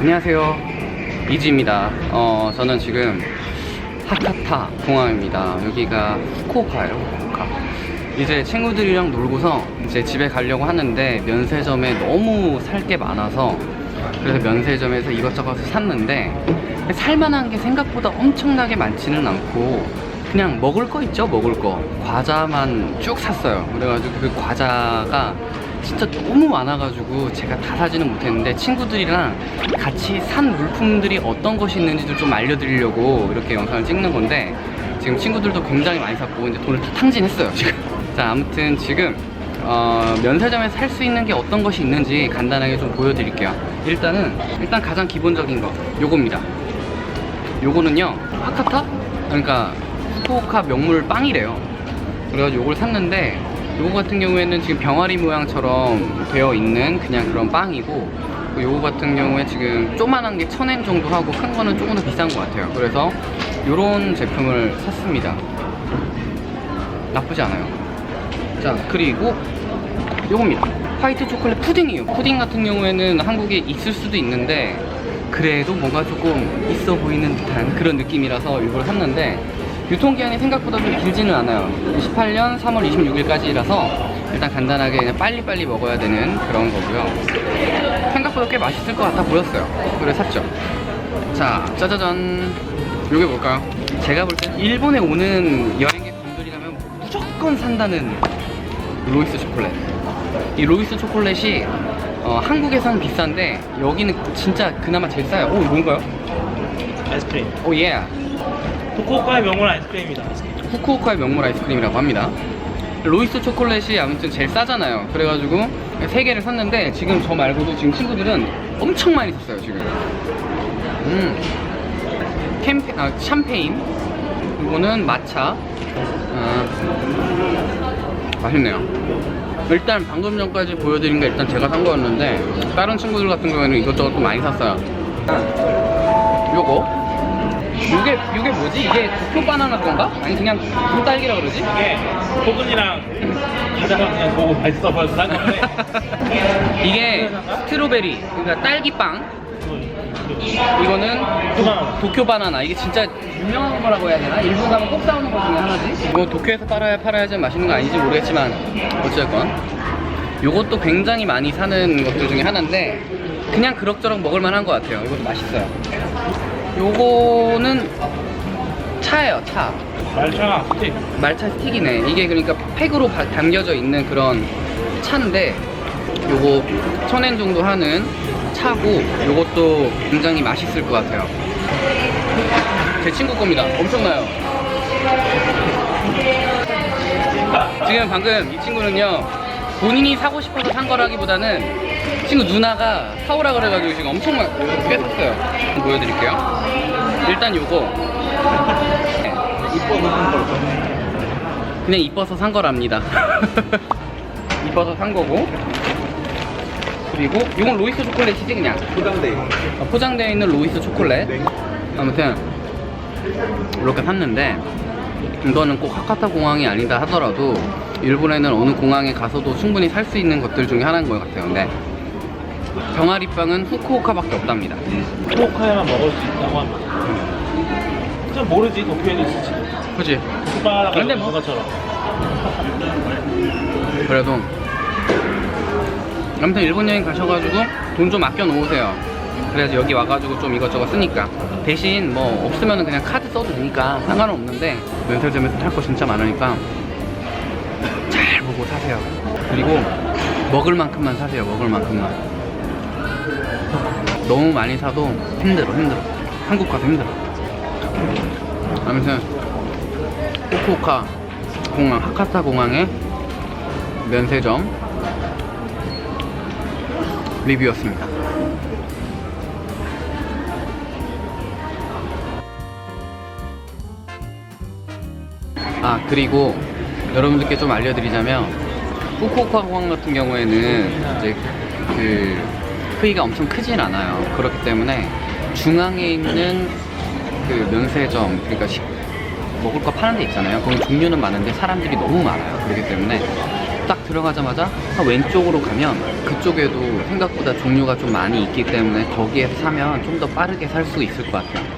안녕하세요. 이지입니다. 어, 저는 지금 하카타 공항입니다. 여기가 후쿠오카예요, 후쿠오카. 이제 친구들이랑 놀고서 이제 집에 가려고 하는데 면세점에 너무 살 게 많아서 그래서 면세점에서 이것저것 샀는데 살만한 게 생각보다 엄청나게 많지는 않고 그냥 먹을 거 있죠 먹을 거 과자만 쭉 샀어요 그래가지고 그 과자가 진짜 너무 많아가지고 제가 다 사지는 못했는데 친구들이랑 같이 산 물품들이 어떤 것이 있는지도 좀 알려드리려고 이렇게 영상을 찍는 건데 지금 친구들도 굉장히 많이 샀고 이제 돈을 다 탕진했어요 지금. 자 아무튼 지금 어, 면세점에서 살 수 있는 게 어떤 것이 있는지 간단하게 좀 보여드릴게요. 일단은 일단 가장 기본적인 거 요겁니다. 요거는요 하카타? 그러니까 후쿠오카 명물 빵이래요. 그래가지고 요걸 샀는데 요거 같은 경우에는 지금 병아리 모양처럼 되어 있는 그냥 그런 빵이고 그 요거 같은 경우에 지금 조만한 게 천엔 정도 하고 큰 거는 조금 더 비싼 것 같아요. 그래서 요런 제품을 샀습니다. 나쁘지 않아요. 자 그리고 요겁니다. 화이트 초콜릿 푸딩이에요. 푸딩 같은 경우에는 한국에 있을 수도 있는데 그래도 뭔가 조금 있어 보이는 듯한 그런 느낌이라서 이걸 샀는데 유통기한이 생각보다 좀 길지는 않아요. 18년 3월 26일까지라서 일단 간단하게 그냥 빨리빨리 먹어야 되는 그런 거고요. 생각보다 꽤 맛있을 것 같아 보였어요. 그래서 샀죠. 자 짜자잔. 요게 뭘까요? 제가 볼 때 일본에 오는 여행객 분들이라면 무조건 산다는 로이스 초콜릿. 이 로이스 초콜릿이 어, 한국에서는 비싼데 여기는 진짜 그나마 제일 싸요. 오 뭔가요? 아이스크림. 오예 후쿠오카의 명물 아이스크림입니다. 후쿠오카의 명물 아이스크림이라고 합니다. 로이스 초콜릿이 아무튼 제일 싸잖아요. 그래가지고 세 개를 샀는데 지금 저 말고도 지금 친구들은 엄청 많이 샀어요 지금. 음. 캠페 아 샴페인. 이거는 마차. 아, 맛있네요. 일단 방금 전까지 보여드린 게 일단 제가 산 거였는데 다른 친구들 같은 경우에는 이것저것 또 많이 샀어요 이게 뭐지? 이게 도쿄 바나나 건가? 아니 그냥 꿀딸기라 그러지? 이게 소금이랑 가자가 그냥 보고 맛있어 보여서 산 건데 이게 스트로베리 그러니까 딸기빵 이거는 도쿄 바나나 이게 진짜 유명한 거라고 해야 되나? 일본 가면 꼭 사오는 것 중에 하나지 뭐 도쿄에서 팔아야 팔아야지 맛있는 거 아닌지 모르겠지만 어쨌건 요것도 굉장히 많이 사는 것들 중에 하나인데 그냥 그럭저럭 먹을 만한 것 같아요 이것도 맛있어요 요거는 차예요 차 말차 스틱 말차 스틱이네. 이게 그러니까 팩으로 바- 담겨져 있는 그런 차인데 요거 천엔 정도 하는 차고 요것도 굉장히 맛있을 것 같아요. 제 친구 겁니다. 엄청나요. 지금 방금 이 친구는요 본인이 사고 싶어서 산 거라기보다는 친구 누나가 사오라 그래가지고 지금 엄청 많- 꽤 샀어요. 보여드릴게요. 일단 요거 이뻐 보는 걸 그냥 이뻐서 산 거랍니다. 이뻐서 산 거고. 그리고 이건 로이스 초콜릿이지 그냥. 포장돼 어, 포장되어 있는 로이스 초콜릿. 아무튼 이렇게 샀는데 이거는 꼭 하카타 공항이 아니다 하더라도 일본에는 어느 공항에 가서도 충분히 살 수 있는 것들 중에 하나인 것 같아요. 근데 병아리빵은 후쿠오카밖에 없답니다. 후쿠오카에만 먹을 수 있다고 합니다 좀 모르지 도쿄에도 있을지 그지? 오빠가 근데 근데 뭐- 것처럼 그래도 아무튼 일본 여행 가셔가지고 돈 좀 아껴 놓으세요. 그래서 여기 와가지고 좀 이것저것 쓰니까 대신 뭐 없으면 그냥 카드 써도 되니까 상관은 없는데 면세점에서 살 거 진짜 많으니까 잘 보고 사세요. 그리고 먹을 만큼만 사세요. 먹을 만큼만. 너무 많이 사도 힘들어 힘들어. 한국 가서 힘들어. 아무튼 후쿠오카 공항 하카타 공항의 면세점 리뷰였습니다. 아 그리고 여러분들께 좀 알려드리자면 후쿠오카 공항 같은 경우에는 이제 그 크기가 엄청 크진 않아요. 그렇기 때문에 중앙에 있는 그 면세점 그러니까 식- 먹을 거 파는 데 있잖아요. 거기 종류는 많은데 사람들이 너무 많아요. 그렇기 때문에 딱 들어가자마자 한 왼쪽으로 가면 그쪽에도 생각보다 종류가 좀 많이 있기 때문에 거기에서 사면 좀 더 빠르게 살 수 있을 것 같아요.